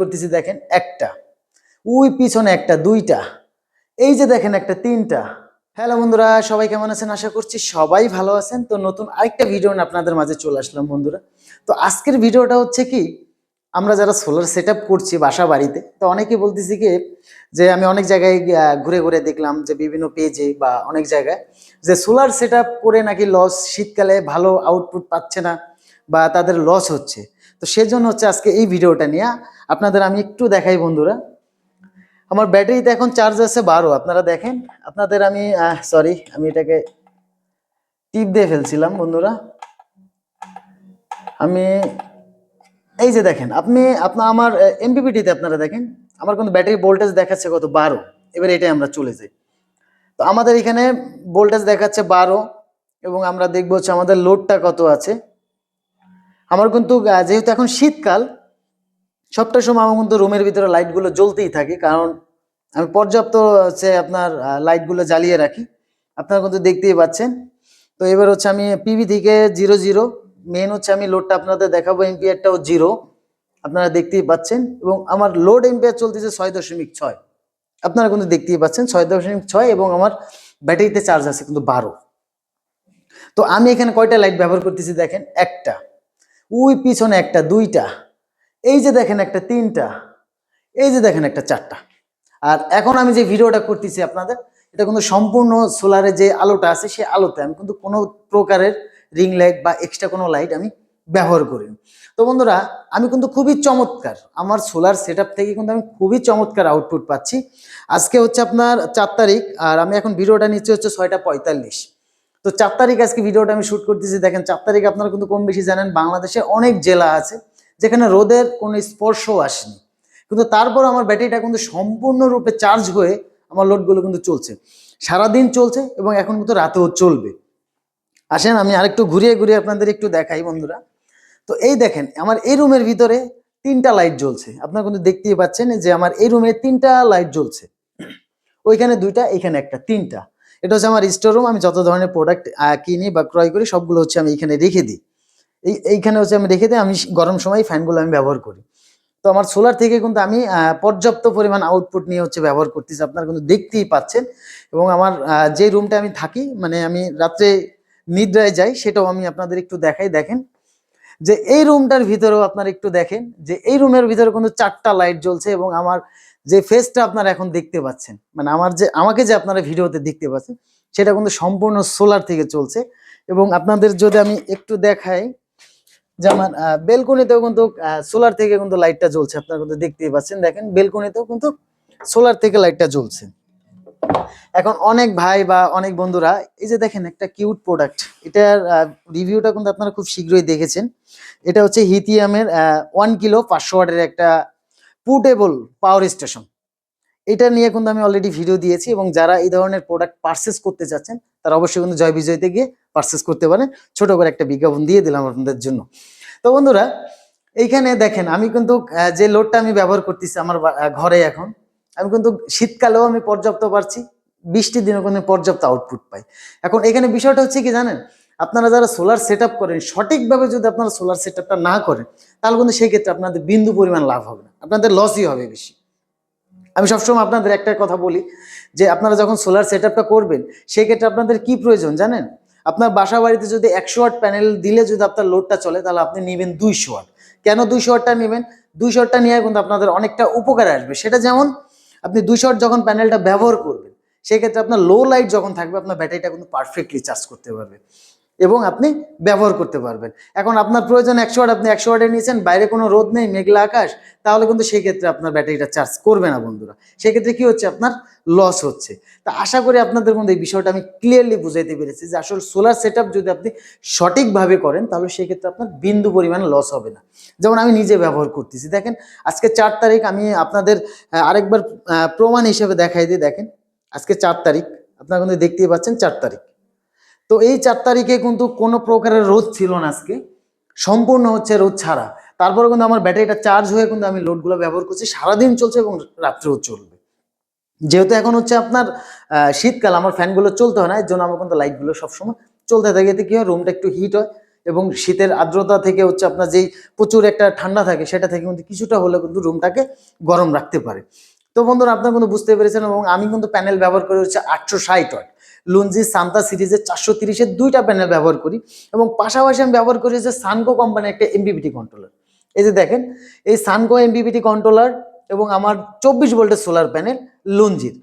করতেছি দেখেন একটা। ওই পিছনে একটা, দুইটা। এই যে দেখেন একটা, তিনটা। হ্যালো বন্ধুরা, সবাই কেমন আছেন? আশা করছি সবাই ভালো আছেন। তো নতুন আরেকটা ভিডিও আপনাদের মাঝে চলে আসলাম বন্ধুরা। তো আজকের ভিডিওটা হচ্ছে কি, আমরা যারা সোলার সেট করছি বাসা বাড়িতে, তো অনেকে বলতেছি কি, যে আমি অনেক জায়গায় ঘুরে ঘুরে দেখলাম যে বিভিন্ন পেজে বা অনেক জায়গায় যে সোলার সেট করে নাকি লস শীতকালে ভালো আউটপুট পাচ্ছে না বা তাদের লস হচ্ছে। তো সেজন্য হচ্ছে আজকে এই ভিডিওটা নিয়ে আপনাদের আমি একটু দেখাই বন্ধুরা। আমার ব্যাটারিতে এখন চার্জ আছে বারো, আপনারা দেখেন। আপনাদের আমি সরি আমি এটাকে টিপ দিয়ে ফেলছিলাম বন্ধুরা। আমি, এই যে দেখেন, আপনি আপনার আমার এমপিপিটিতে আপনারা দেখেন, আমার কিন্তু ব্যাটারি ভোল্টেজ দেখাচ্ছে কত বারো। এবার এটাই আমরা চলে যাই। তো আমাদের এখানে ভোল্টেজ দেখাচ্ছে বারো, এবং আমরা দেখব হচ্ছে আমাদের লোডটা কত আছে। আমার কিন্তু যেহেতু এখন শীতকাল, সবটা সময় আমার কিন্তু রুমের ভিতরে লাইটগুলো জ্বলতেই থাকে। কারণ আমি পর্যাপ্ত, হচ্ছে আপনার লাইটগুলো জ্বালিয়ে রাখি। আপনারা কিন্তু দেখতেই পাচ্ছেন। তো এবার হচ্ছে আমি পিভি থেকে জিরো জিরো মেন হচ্ছে আমি লোডটা আপনাদের দেখাবো এম্পিয়ারটাও জিরো আপনারা দেখতেই পাচ্ছেন। এবং আমার লোড এম্পিয়ার চলতেছে ছয় দশমিক ছয়। আপনারা কিন্তু দেখতেই পাচ্ছেন, ছয় দশমিক ছয় এবং আমার ব্যাটারিতে চার্জ আছে কিন্তু বারো। তো আমি এখানে কয়টা লাইট ব্যবহার করতেছি দেখেন? একটা। ওই পিছনে একটা দুইটা, এই যে দেখেন একটা তিনটা, এই যে দেখেন একটা চারটা। আর এখন আমি যে ভিডিওটা করতেছি আপনাদের, এটা কিন্তু সম্পূর্ণ সোলারের যে আলোটা আছে সেই আলোতে আমি কিন্তু কোনো প্রকারের রিং লাইট বা এক্সট্রা কোনো লাইট আমি ব্যবহার করি তো বন্ধুরা, আমি কিন্তু খুবই চমৎকার, আমার সোলার সেট থেকে কিন্তু আমি খুবই চমৎকার আউটপুট পাচ্ছি। আজকে হচ্ছে আপনার চার তারিখ, আর আমি এখন ভিডিওটা নিচ্ছি হচ্ছে ছয়টা পঁয়তাল্লিশ। তো চার তারিখ আজকে ভিডিওটা আমি শ্যুট করতেছি। দেখেন, চার তারিখ আপনারা কিন্তু কম বেশি জানেন, বাংলাদেশে অনেক জেলা আছে যেখানে রোদের কোনো স্পর্শও আসেনি। কিন্তু তারপর আমার ব্যাটারিটা কিন্তু সম্পূর্ণরূপে চার্জ হয়ে আমার লোডগুলো কিন্তু চলছে। সারাদিন চলছে এবং এখন কিন্তু রাতেও চলবে। আসেন, আমি আরেকটু ঘুরিয়ে ঘুরিয়ে আপনাদের একটু দেখাই বন্ধুরা। তো এই দেখেন, আমার এই রুমের ভিতরে তিনটা লাইট জ্বলছে। আপনারা কিন্তু দেখতেই পাচ্ছেন যে আমার এই রুমে তিনটা লাইট জ্বলছে। ওইখানে দুইটা, এখানে একটা, তিনটা। এটা হচ্ছে আমার স্টোর রুম আমি যত ধরনের প্রোডাক্ট কিনি বা ক্রয় করি, সবগুলো হচ্ছে আমি এখানে রেখে দিই। এই, এইখানে হচ্ছে আমি রেখে দিই, আমি গরম সময় ফ্যানগুলো আমি ব্যবহার করি। তো আমার সোলার থেকে কিন্তু আমি পর্যাপ্ত পরিমাণ আউটপুট নিয়ে হচ্ছে ব্যবহার করতেছি, আপনারা কিন্তু দেখতেই পাচ্ছেন। এবং আমার যে রুমটা আমি থাকি মানে আমি রাত্রে নিদ্রায় যাই, সেটাও আমি আপনাদের একটু দেখাই, দেখেন। যে এই রুমটার ভিতরেও আপনারা একটু দেখেন, যে এই রুমের ভিতরে কিন্তু চারটা লাইট জ্বলছে এবং আমার যে ফেসটা আপনারা এখন দেখতে পাচ্ছেন মানে আমার যে, আমাকে যে আপনারা ভিডিওতে দেখতে পাচ্ছেন, সেটা কিন্তু সম্পূর্ণ সোলার থেকে চলছে। এবং আপনাদের যদি আমি একটু দেখাই, যে আমার বেলকনিতেও কিন্তু সোলার থেকে কিন্তু লাইটটা জ্বলছে, আপনারা কিন্তু দেখতেই পাচ্ছেন। দেখেন বেলকনিতেও কিন্তু সোলার থেকে লাইটটা জ্বলছে। এখন অনেক ভাই বা অনেক বন্ধুরা, এই যে দেখেন একটা কিউট প্রোডাক্ট এটার রিভিউটা কিন্তু আপনারা খুব শীঘ্রই দেখেছেন। এটা হচ্ছে হিথিয়ামের ওয়ান কিলো পাঁচশো ওয়াটের একটা পোর্টেবল পাওয়ার স্টেশন। এটা নিয়ে কিন্তু আমি অলরেডি ভিডিও দিয়েছি এবং যারা এই ধরনের প্রোডাক্ট পারচেস করতে চাচ্ছেন তারা অবশ্যই কিন্তু জয় বিজয়তে গিয়ে পারচেস করতে পারেন। ছোট করে একটা বিজ্ঞাপন দিয়ে দিলাম আপনাদের জন্য। তো বন্ধুরা, এইখানে দেখেন, আমি কিন্তু যে লোডটা আমি ব্যবহার করতেছি আমার ঘরে এখন, আমি কিন্তু শীতকালেও আমি পর্যাপ্ত পাচ্ছি বৃষ্টির দিনেও কিন্তু পর্যাপ্ত আউটপুট পাই। এখন এখানে বিষয়টা হচ্ছে কি জানেন? আপনারা যারা সোলার সেট করেন, সঠিকভাবে যদি আপনারা সোলার সেট না করেন, তাহলে কিন্তু সেই ক্ষেত্রে আপনাদের বিন্দু পরিমাণ লাভ হবে না। আপনাদের লসই হবে বেশি। আমি সবসময় আপনাদের একটা কথা বলি, যে আপনারা যখন সোলার সেট করবেন, সেই ক্ষেত্রে আপনাদের কি প্রয়োজন জানেন? আপনার বাসা বাড়িতে যদি একশো ওয়াট প্যানেল দিলে যদি আপনার লোডটা চলে, তাহলে আপনি নেবেন দুইশো ওয়াট কেন দুইশো ওয়াটটা নেবেন? দুইশো ওয়াটটা নিয়ে কিন্তু আপনাদের অনেকটা উপকার আসবে। সেটা যেমন, আপনি দুইশো ওয়াট যখন প্যানেলটা ব্যবহার করবেন সেক্ষেত্রে আপনার লো লাইট যখন থাকবে, আপনার ব্যাটারিটা কিন্তু পারফেক্টলি চার্জ করতে পারবে। এবং আপনি ব্যবহার করতে পারবেন। এখন আপনার প্রয়োজন একশো ওয়াট, আপনি একশো ওয়াটে নিয়েছেন, বাইরে কোনো রোদ নেই, মেঘলা আকাশ, তাহলে কিন্তু সেই ক্ষেত্রে আপনার ব্যাটারিটা চার্জ করবে না বন্ধুরা। সেক্ষেত্রে কি হচ্ছে? আপনার লস হচ্ছে। তা আশা করি আপনাদের মধ্যে এই বিষয়টা আমি ক্লিয়ারলি বুঝাইতে পেরেছি যে আসলে সোলার সেট যদি আপনি সঠিকভাবে করেন, তাহলে সেই ক্ষেত্রে আপনার বিন্দু পরিমাণ লস হবে না। যেমন আমি নিজে ব্যবহার করতেছি। দেখেন, আজকে চার তারিখ, আমি আপনাদের আরেকবার প্রমাণ হিসেবে দেখাই দিই। দেখেন, আজকে চার তারিখ, আপনারা কিন্তু দেখতেই পাচ্ছেন চার তারিখ। তো এই চার তারিখে কিন্তু কোনো প্রকারের রোদ ছিল না আজকে। সম্পূর্ণ হচ্ছে রোদ ছাড়া। তারপরে কিন্তু আমার ব্যাটারিটা চার্জ হয়ে কিন্তু আমি লোডগুলো ব্যবহার করছি। সারাদিন চলছে এবং রাত্রেও চলবে। যেহেতু এখন হচ্ছে আপনার শীতকাল, আমার ফ্যানগুলো চলতে হয় না, এর জন্য আমার কিন্তু লাইটগুলো সবসময় চলতে থাকে। এতে কি হয়? রুমটা একটু হিট হয় এবং শীতের আর্দ্রতা থেকে হচ্ছে আপনার যেই প্রচুর একটা ঠান্ডা থাকে, সেটা থেকে কিন্তু কিছুটা হলে কিন্তু রুমটাকে গরম রাখতে পারে। তো বন্ধুরা, আপনারা কিন্তু বুঝতে পেরেছেন এবং আমি কিন্তু প্যানেল ব্যবহার করে হচ্ছে আটশো ষাট ওয়াট। লুঞ্জি সান্তা সিরিজের চারশো তিরিশের দুইটা প্যানেল ব্যবহার করি এবং পাশাপাশি আমি ব্যবহার করি যে সানকো কোম্পানির একটা এমবিবিটি কন্ট্রোলার এই যে দেখেন, এই সানকো এমবিবিটি কন্ট্রোলার এবং আমার চব্বিশ ভোল্টের সোলার প্যানেল লুঞ্জির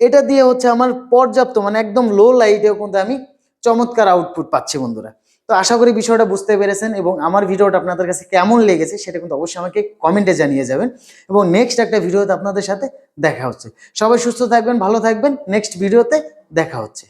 এটা দিয়ে হচ্ছে আমার পর্যাপ্ত মানে একদম লো লাইটেও কিন্তু আমি চমৎকার আউটপুট পাচ্ছি বন্ধুরা। তো আশা করি বিষয়টা বুঝতে পেরেছেন এবং আমার ভিডিওটা আপনাদের কাছে কেমন লেগেছে সেটা কিন্তু অবশ্যই আমাকে কমেন্টে জানিয়ে যাবেন এবং নেক্সট একটা ভিডিওতে আপনাদের সাথে দেখা হচ্ছে। সবাই সুস্থ থাকবেন, ভালো থাকবেন নেক্সট ভিডিওতে দেখা হচ্ছে।